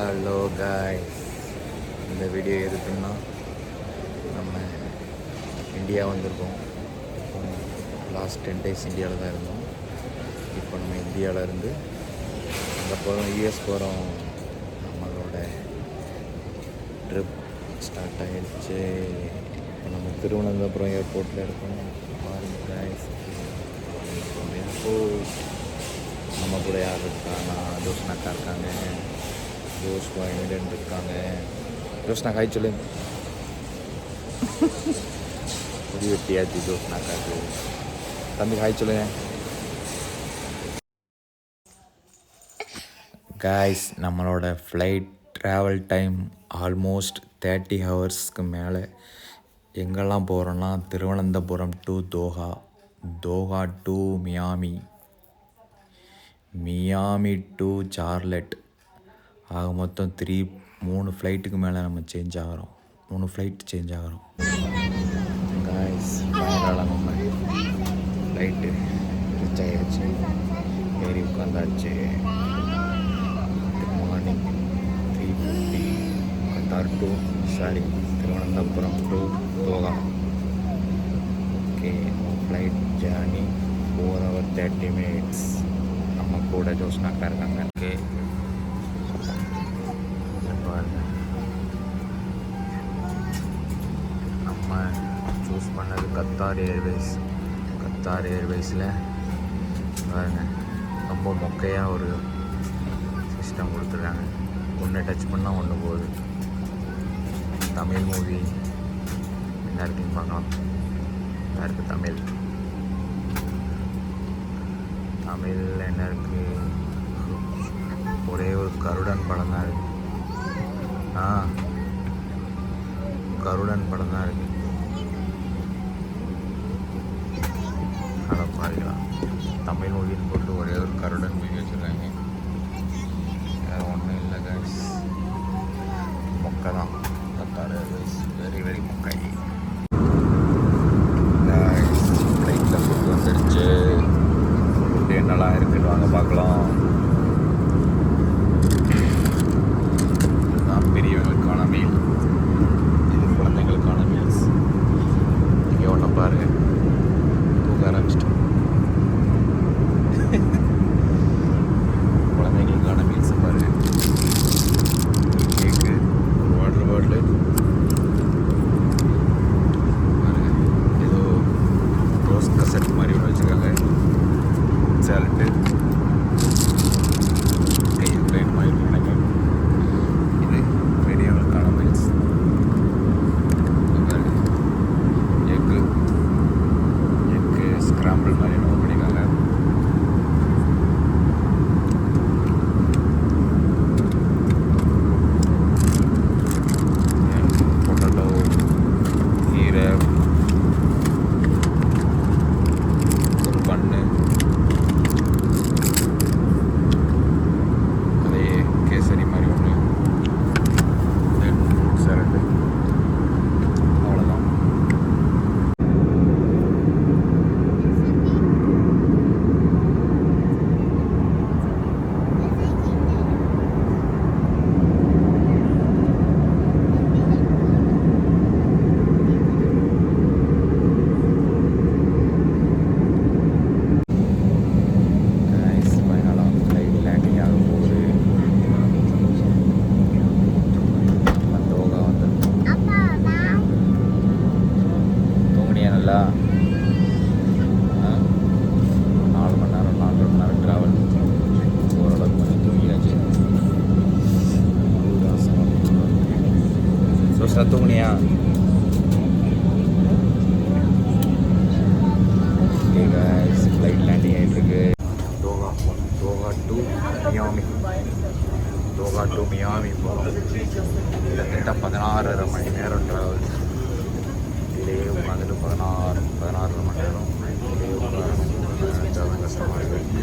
Hello guys இந்த video எதுக்குன்னா நம்ம இந்தியா வந்திருக்கோம். இப்போ லாஸ்ட் டென் டேஸ் இந்தியாவில் தான் இருந்தோம். இப்போ நம்ம இந்தியாவில் இருந்து அங்கே போகிறோம் யூஎஸ் போகிறோம் நம்மளோட ட்ரிப் ஸ்டார்ட் ஆகிடுச்சு இப்போ நம்ம திருவனந்தபுரம் ஏர்போர்ட்டில் இருக்கோம். பாருங்க guys. ஏர்போர்ட் நம்ம கூட யார் இருக்காங்க ஜோஸ்னாக்கா இருக்காங்க. ஜோஸ் வாயிடன் இருக்காங்க. ஜோஸ்னா காய் சொல்லுங்க முடி வெட்டியாச்சு ஜோஸ்னாக்காக்கு தம்பி காய் சொல்லுங்க காய்ஸ் நம்மளோட flight travel time almost thirty ஹவர்ஸ்க்கு மேலே. எங்கெல்லாம் போகிறோன்னா Thiruvananthapuram to Doha. Doha to Miami. Miami to Charlotte. ஆக மொத்தம் த்ரீ மூணு ஃப்ளைட்டுக்கு மேலே நம்ம சேஞ்ச் ஆகிறோம். மூணு ஃப்ளைட் சேஞ்ச் ஆகிறோம். காய்ஸ் நம்ம ஃப்ளைட்டு ரீச் ஆகிடுச்சு ஏறி உட்காந்தாச்சு. Morning three fifty Qatar to sorry Thiruvananthapuram to Doha okay flight journey four hour thirty minutes நம்ம கூட ஜோஸ்னாக்கா இருக்காங்க. சூஸ் பண்ணது கத்தார் ஏர்வேஸ் கத்தார் ஏர்வேஸில் பாருங்கள் ரொம்ப மொக்கையாக ஒரு சிஸ்டம் கொடுத்துருக்காங்க. ஒன்று டச் பண்ணால் ஒன்று போகுது. தமிழ் மூவி என்ன இருக்குன்னு பார்க்கலாம். இதா இருக்குது தமிழ். தமிழில் என்ன இருக்குது ஒரே ஒரு கருடன் படம் தான் இருக்குது ஆ கருடன் படம் தான் இருக்குது பாருங்களா தமிழ் மூவின்னு போட்டு ஒரே ஒரு கருடன் மொழி வச்சுருக்காங்க. வேறு ஒன்றும் இல்லை கைஸ் மொக்கை தான். டு மியாமி போகிறோம் கிட்டத்தட்ட பதினாறரை மணி நேரம் ட்ராவல் இதிலேயே உட்காந்துட்டு பதினாறு பதினாறரை மணி நேரம் இதிலேயே கஷ்டமாக இருக்குது